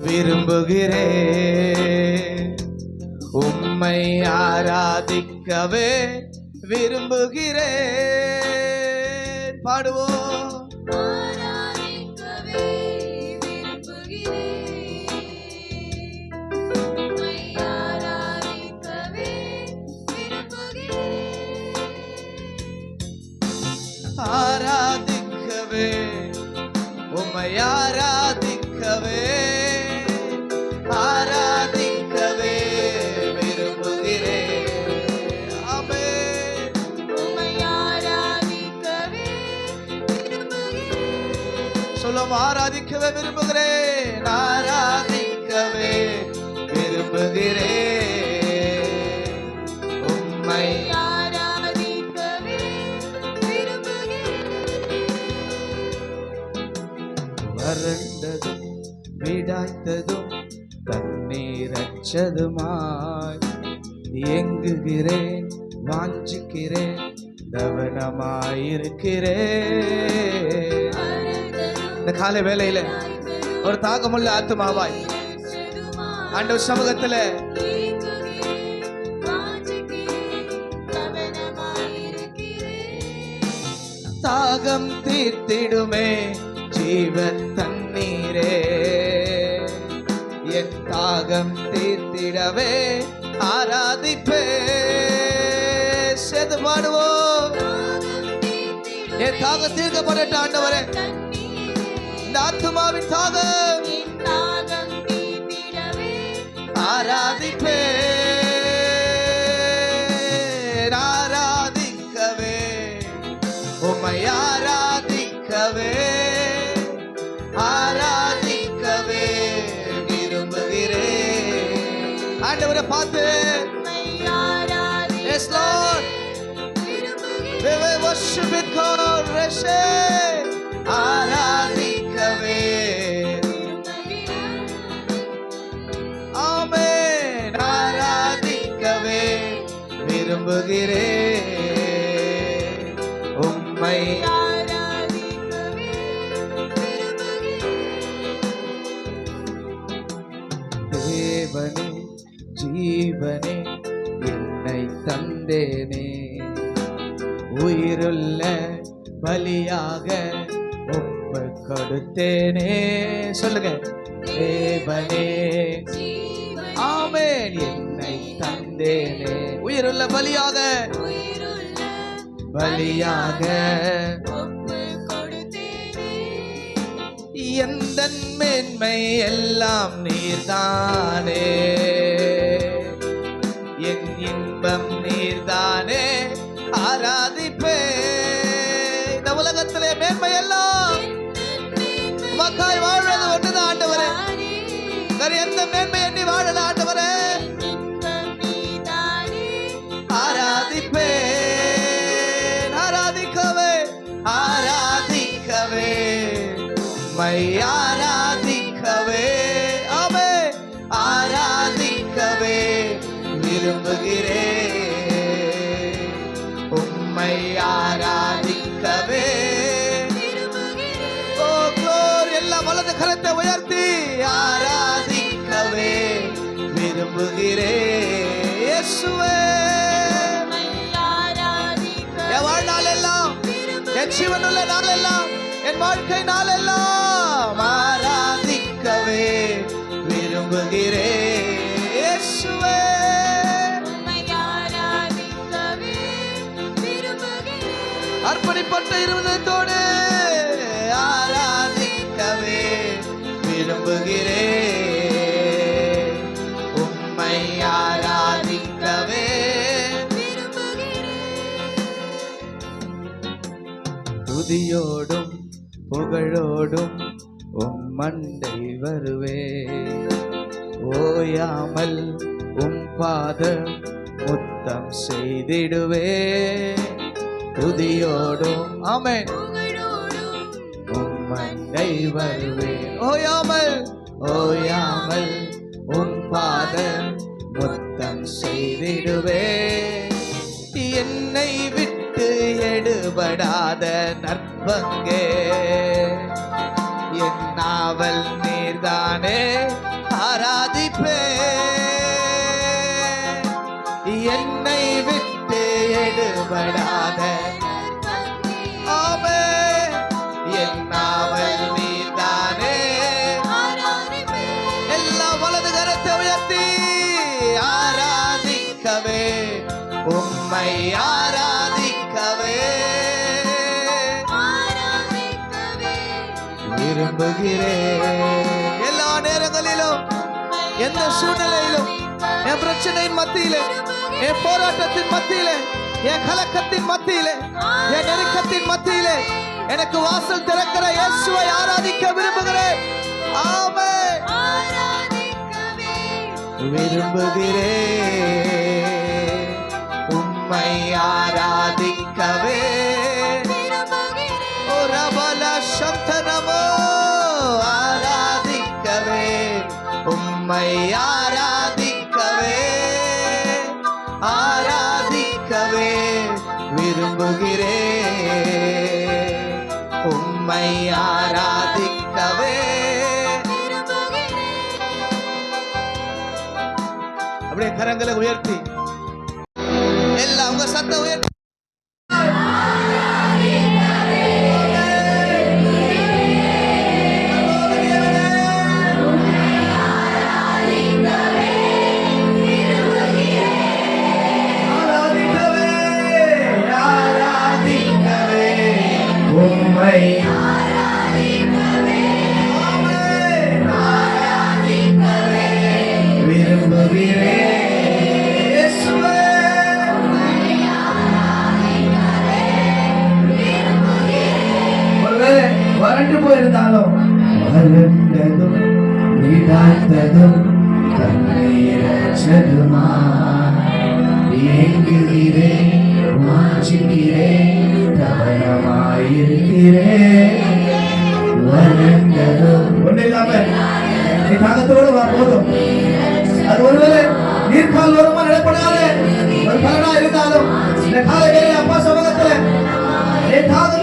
விரும்புகிறேன் உம்மை ஆராதிக்கவே விரும்புகிறேன். பாடுவோம். சொல்லும் ஆராதிக்கவே விரும்புகிறேன் ஆராதிக்கவே விரும்புகிறேன் உம்மை வறண்டதும் விடாய்த்ததும் தண்ணீரச்சதுமாய் எங்குகிறேன் வாஞ்சிக்கிறேன் கவனமாயிருக்கிறேன் இந்த காலை வேலையில ஒரு தாகமுள்ள ஆத்துமாவாய் ஆண்டவர் சமூகத்துல தாகம் தீர்த்திடுமே ஜீவ தண்ணீரே. என் தாகம் தீர்த்திடவே ஆராதிப்பே. செது பாடுவோம். என் தாகம் தீர்க்கப்படட்ட ஆண்டவரே. இந்த ஆத்துமாவின் தாகம் ஆராதிப்பே. ஆராதிக்கவே. உம்மை ஆராதிக்கவே. ஆராதிக்கவே. விரும்புகிறேன் ஆண்டவரை பார்த்து. Yes, Lord. We will worship with God. Worship. விரும்புகிறேன் உம்மை தேவனே ஜீவனே என்னை தந்தேனே. உயிருள்ள பலியாக ஒப்பு கொடுத்தேனே. சொல்லுங்க. தேவனே ஆமென். என்னை தந்தேனே உயிருள்ள பலியாக. பலியாக. எந்த மேன்மை எல்லாம் நீர்தானே. என் இன்பம் நீர்தானே. ஆராதிப்பே. இந்த உலகத்திலே மேன்மை எல்லாம் உமக்காய் வாழ்றது ஒன்றுதான் ஆண்டவரே. வேற எந்த மேன்மை விரும்புகிறேன் உம்மை ஆராதிக்கவே. எல்லாம் வலது கரத்தை உயர்த்தி ஆராதிக்கவே. விரும்புகிறேன் இயேசுவே. என் வாழ்நாள் எல்லாம் என் ஜீவனுள்ள நாளெல்லாம் என் வாழ்க்கை நாளெல்லாம் ஆராதிக்கவே. விரும்புகிறேன் அர்ப்பணிப்பட்ட இருதயத்தோடு ஆராதிக்கவே விரும்புகிறேன். உம்மை ஆராதிக்கவே துதியோடும் புகழோடும் உம் மண்டை வருவே. ஓயாமல் உம் பாதம் முத்தம் செய்திடுவே. துதியோடும் ஆமென். உம் மண்டை ஓயாமல் ஓயாமல் உன் பாதம் முத்தம் செய்திடுவே. என்னை விட்டு எடுபடாத நற்பங்கே. என் நாவல் நீர்தானே ஆராதிப்பே. என்னை விட்டு எடுபடாத. ஆமே என் நாவல் நீதானே. எல்லா வலது கரத்தை உயர்த்தி ஆராதிக்கவே. உம்மை ஆராதிக்கவே. விரும்புகிறேன். எல்லா நேரங்களிலும் எந்த சூழ்நிலையிலும் என் பிரச்சனையின் மத்தியிலே என் போராட்டத்தின் மத்தியிலே என் கலக்கத்தின் மத்தியிலே என் நெருக்கத்தின் மத்தியிலே எனக்கு வாசல் திறக்கிற இயேசுவை ஆராதிக்க விரும்புகிறேன். ஆமே விரும்புகிறேன் உம்மை ஆராதிக்கவே. சப்தனமோ ஆராதிக்கவே. உம்மை ஆராதிக்கவே உம்மை ஆராதிக்கவே. அப்படியே கரங்களை உயர்த்தி. எல்லாம் உங்க சத்த உயர்த்தி. போயிருந்தாலும் வறண்டதும் விடாத்ததும் தண்ணீரற்றதுமா ஏங்குகிறேன் வாஞ்சிக்கிறேன் தவறமாயிருக்கிறேன் வறண்டதும் ஒன்றும் இல்லாம நீ தாகத்தோடு வா போதும் அது ஒருவேளை நீர்க்கால் வருமா நிலப்படாது ஒரு பலனா இருந்தாலும் காலையிலே அப்பா சமூகத்துல என் தாகம்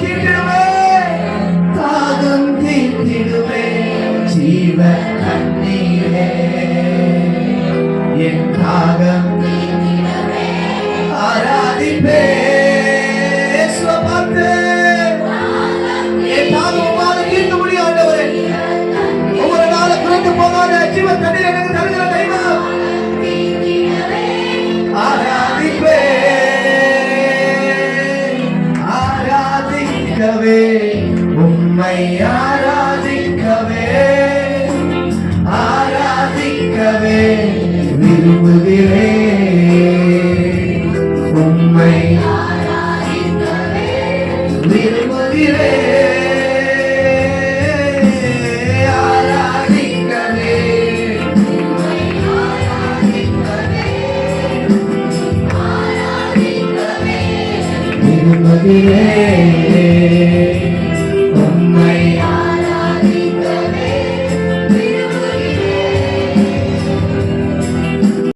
கண்ணீரே என் தாகம் ஆராதிப்பே இயேசுவை பார்த்து. ஆராதிக்கவே விரும்புகிறேன் உம்மை விரும்புகிறேன் ஆராதிக்கவே. விரும்புகிறேன்